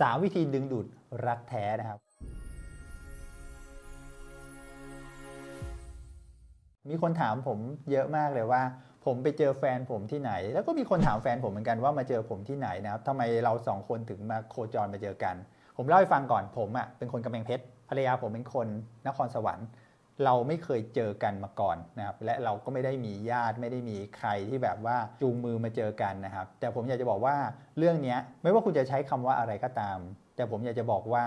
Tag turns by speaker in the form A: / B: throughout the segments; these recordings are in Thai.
A: 3 วิธีดึงดูดรักแท้นะครับ มีคนถามผมเยอะมากเลยว่า ผมไปเจอแฟนผมที่ไหน แล้วก็มีคนถามแฟนผมเหมือนกันว่ามาเจอผมที่ไหนนะครับทำไมเราสองคนถึงมาโคจรมาเจอกัน ผมเล่าให้ฟังก่อนผมอะเป็นคนกำแพงเพชรภรรยาผมเป็นคนนครสวรรค์ เราไม่เคยเจอกันมาก่อนนะครับและเราก็ไม่ได้มีญาติไม่ได้มีใครที่แบบว่าจูงมือมาเจอกันนะครับ แต่ผมอยากจะบอกว่าเรื่องนี้ไม่ว่าคุณจะใช้คำว่าอะไรก็ตาม แต่ผมอยากจะบอกว่า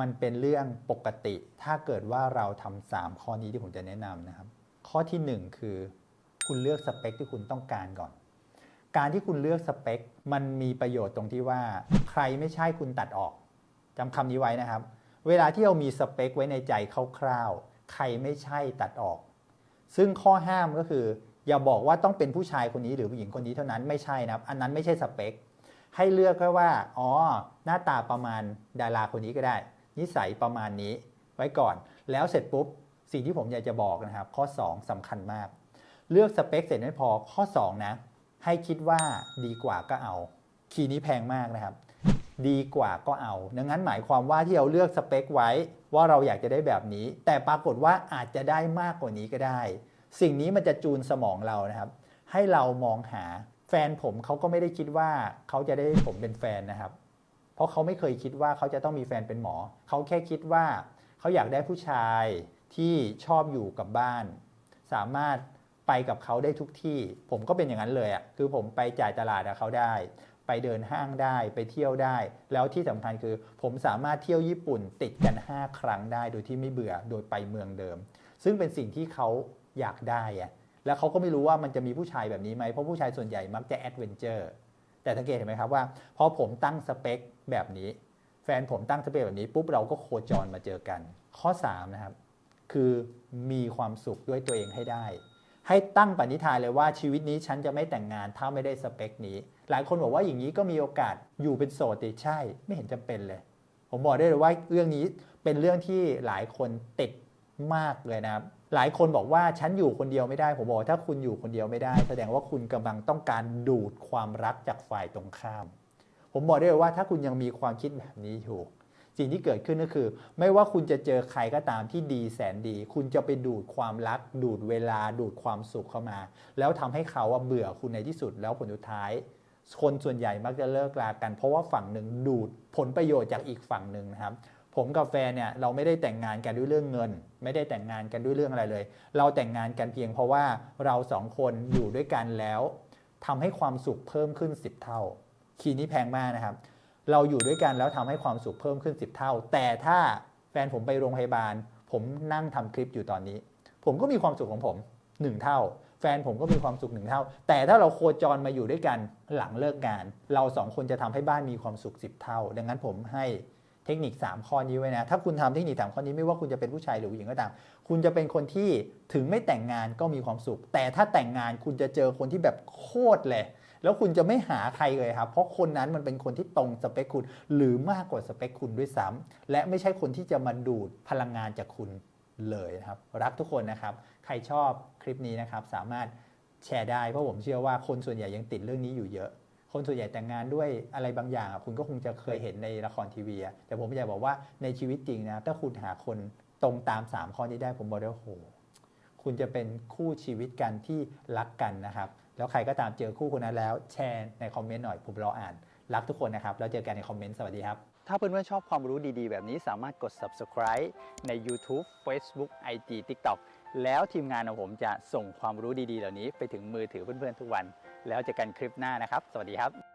A: มันเป็นเรื่องปกติ ถ้าเกิดว่าเราทำสามข้อนี้ที่ผมจะแนะนำนะครับ ข้อทีหนึ่1คือ คุณเลือกสเปคที่คุณต้องการก่อน การที่คุณเลือกสเปค มันมีประโยชน์ตรงที่ว่า ใครไม่ใช่คุณตัดออกจำคำนี้ไว้นะครับ เวลาที่เรามีสเปคไว้ในใจคร่าวๆ ใครไม่ใช่ตัดออก ซึ่งข้อห้ามก็คือ อย่าบอกว่าต้องเป็นผู้ชายคนนี้หรือผู้หญิงคนนี้เท่านั้นไม่ใช่นะครับ อันนั้นไม่ใช่สเปค ให้เลือกแค่ว่า อ๋อ หน้าตาประมาณดาราคนนี้ก็ได้ นิสัยประมาณนี้ไว้ก่อน แล้วเสร็จปุ๊บ สิ่งที่ผมอยากจะบอกนะครับ ข้อ 2สำคัญมาก เลือกสเปคเสร็จไม่พอข้อ 2 นะ ให้คิดว่าดีกว่าก็เอา คีย์นี้แพงมากนะครับ ดีกว่าก็เอา ดังนั้นหมายความว่าที่เราเลือกสเปคไว้ว่าเราอยากจะได้แบบนี้ แต่ปรากฏว่าอาจจะได้มากกว่านี้ก็ได้ สิ่งนี้มันจะจูนสมองเรานะครับ ให้เรามองหาแฟนผมเขาก็ไม่ได้คิดว่าเขาจะได้ผมเป็นแฟนนะครับ เพราะเขาไม่เคยคิดว่าเขาจะต้องมีแฟนเป็นหมอ เขาแค่คิดว่าเขาอยากได้ผู้ชายที่ชอบอยู่กับบ้าน สามารถไปกับเขาได้ทุกที่ ผมก็เป็นอย่างนั้นเลยอะ่ะคือผมไปจ่ายตลาดกับเขาได้ ไปเดินห้างได้ไปเที่ยวได้ แล้วที่สำคัญคือ ผมสามารถเที่ยวญี่ปุ่นติดกัน 5 ครั้งได้โดยที่ไม่เบื่อโดยไปเมืองเดิม ซึ่งเป็นสิ่งที่เขาอยากได้อะแล้วเขาก็ไม่รู้ว่ามันจะมีผู้ชายแบบนี้ไหมเพราะผู้ชายส่วนใหญ่มักจะแอดเวนเจอร์แต่สังเกตเห็นไหมครับว่าพอผมตั้งสเปคแบบนี้ แฟนผมตั้งสเปคแบบนี้ปุ๊บเราก็โคจรมาเจอกัน ข้อ3นะครับคือมีความสุขด้วยตัวเองให้ได้ ให้ตั้งปณิธานเลยว่าชีวิตนี้ฉันจะไม่แต่งงานถ้าไม่ได้สเปคนี้ หลายคนบอกว่าอย่างนี้ก็มีโอกาสอยู่เป็นโสดดิใช่ ไม่เห็นจำเป็นเลย ผมบอกได้เลยว่าเรื่องนี้เป็นเรื่องที่หลายคนติดมากเลยนะครับหลายคนบอกว่าฉันอยู่คนเดียวไม่ได้ ผมบอกถ้าคุณอยู่คนเดียวไม่ได้ แสดงว่าคุณกำลังต้องการดูดความรักจากฝ่ายตรงข้าม ผมบอกได้เลยว่าถ้าคุณยังมีความคิดแบบนี้อยู่ สิ่งที่เกิดขึ้นก็คือ ไม่ว่าคุณจะเจอใครก็ตามที่ดีแสนดี คุณจะไปดูดความรัก ดูดเวลา ดูดความสุขเข้ามา แล้วทำให้เขาาเบื่อคุณในที่สุดแล้วผลสุดท้าย คนส่วนใหญ่มักจะเลิกลากัน เพราะว่าฝั่งหนึ่งดูดผลประโยชน์จากอีกฝั่งหนึ่งนะครับผมกับแฟนเนี่ยเราไม่ได้แต่งงานกันด้วยเรื่องเงิน ไม่ได้แต่งงานกันด้วยเรื่องอะไรเลย เราแต่งงานกันเพียงเพราะว่าเราสองคนอยู่ด้วยกันแล้วทำให้ความสุขเพิ่มขึ้น 10 เท่า คีย์นี้แพงมากนะครับ เราอยู่ด้วยกันแล้วทำให้ความสุขเพิ่มขึ้น 10 เท่า แต่ถ้าแฟนผมไปโรงพยาบาล ผมนั่งทำคลิปอยู่ตอนนี้ ผมก็มีความสุขของผม 1 เท่า แฟนผมก็มีความสุขหนึ่งเท่า แต่ถ้าเราโคจรมาอยู่ด้วยกันหลังเลิกงาน เราสองคนจะทำให้บ้านมีความสุข 10 เท่า ดังนั้นผมให้เทคนิค 3 ข้อนี้ไว้นะ ถ้าคุณทำเทคนิคสามข้อนี้ไม่ว่าคุณจะเป็นผู้ชายหรือผู้หญิงก็ตาม คุณจะเป็นคนที่ถึงไม่แต่งงานก็มีความสุข แต่ถ้าแต่งงานคุณจะเจอคนที่แบบโคตรเลย แล้วคุณจะไม่หาใครเลยครับ เพราะคนนั้นมันเป็นคนที่ตรงสเปคคุณ หรือมากกว่าสเปคคุณด้วยซ้ำและไม่ใช่คนที่จะมาดูดพลังงานจากคุณเลยนะครับ รักทุกคนนะครับ ใครชอบคลิปนี้นะครับ สามารถแชร์ได้ เพราะผมเชื่อว่าคนส่วนใหญ่ยังติดเรื่องนี้อยู่เยอะ คนส่วนใหญ่แต่งงานด้วยอะไรบางอย่างคุณก็คงจะเคยเห็นในละครทีวีอะแต่ผมอยากบอกว่าในชีวิตจริงนะถ้าคุณหาคนตรงตาม 3 ข้อนี้ได้ผมบอกได้ว่าโอ้โห คุณจะเป็นคู่ชีวิตกันที่รักกันนะครับ แล้วใครก็ตามเจอคู่คนนั้นแล้วแชร์ในคอมเมนต์หน่อยผมรออ่าน รักทุกคนนะครับ แล้วเจอกันในคอมเมนต์สวัสดีครับ ถ้าเพื่อนๆชอบความรู้ดีๆ แบบนี้สามารถกด subscribe ใน YouTube Facebook IG TikTok แล้วทีมงานของผมจะส่งความรู้ดีๆ เหล่านี้ไปถึงมือถือเพื่อนๆทุกวัน แล้วเจอกันคลิปหน้านะครับ สวัสดีครับ